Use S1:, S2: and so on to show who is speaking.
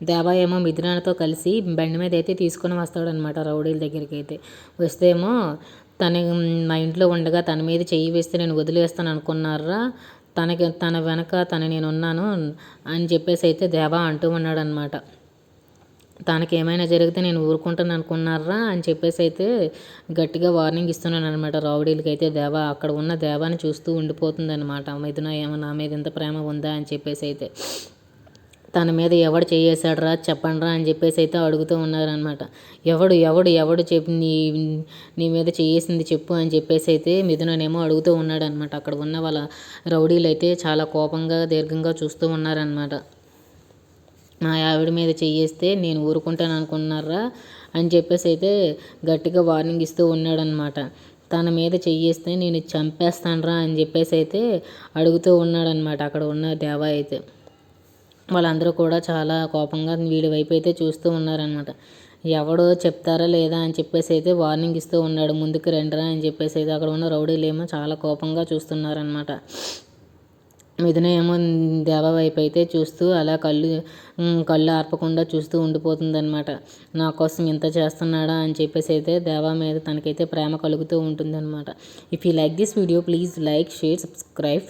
S1: దేవా ఏమో మిథునాతో కలిసి బండి మీద అయితే తీసుకొని వస్తాడనమాట రౌడీల దగ్గరికి అయితే. వస్తే ఏమో తన మా ఇంట్లో ఉండగా తన మీద చెయ్యి వేస్తే నేను వదిలేస్తాను అనుకున్నారా తనకి తన వెనక తన నేను ఉన్నాను అని చెప్పేసి అయితే దేవా అంటూ ఉన్నాడనమాట తనకి ఏమైనా జరిగితే నేను ఊరుకుంటాను అనుకున్నారా అని చెప్పేసి అయితే గట్టిగా వార్నింగ్ ఇస్తున్నాను అనమాట రౌడీలకి అయితే దేవా. అక్కడ ఉన్న దేవాని చూస్తూ ఉండిపోతుంది అనమాట మిథున ఏమో నా మీద ఇంత ప్రేమ ఉందా? అని చెప్పేసి అయితే. తన మీద ఎవడు చేయేశాడరా చెప్పండిరా అని చెప్పేసి అయితే అడుగుతూ ఉన్నారనమాట ఎవడు ఎవడు ఎవడు చెప్పి నీ నీ మీద చేసింది చెప్పు అని చెప్పేసి అయితే మిథుననేమో అడుగుతూ ఉన్నాడనమాట అక్కడ ఉన్న వాళ్ళ రౌడీలు అయితే చాలా కోపంగా దీర్ఘంగా చూస్తూ ఉన్నారనమాట మా ఆవిడ మీద చేయేస్తే నేను ఊరుకుంటాను అనుకున్నారా? అని చెప్పేసి అయితే గట్టిగా వార్నింగ్ ఇస్తూ ఉన్నాడనమాట తన మీద చెయ్యేస్తే నేను చంపేస్తానరా అని చెప్పేసి అయితే అడుగుతూ ఉన్నాడనమాట అక్కడ ఉన్న దేవా అయితే. వాళ్ళందరూ కూడా చాలా కోపంగా వీడి వైపు అయితే చూస్తూ ఉన్నారనమాట ఎవడో చెప్తారా లేదా అని చెప్పేసి అయితే వార్నింగ్ ఇస్తూ ఉన్నాడు. ముందుకు రండిరా అని చెప్పేసి అయితే అక్కడ ఉన్న రౌడీలేమో చాలా కోపంగా చూస్తున్నారనమాట మిథున ఏమో దేవ వైపు అయితే చూస్తూ అలా కళ్ళు కళ్ళు ఆర్పకుండా చూస్తూ ఉండిపోతుందన్నమాట. నా కోసం ఇంత చేస్తున్నాడా అని చెప్పేసి అయితే దేవా మీద తనకైతే ప్రేమ కలుగుతూ ఉంటుందన్నమాట. If you like this video please like share subscribe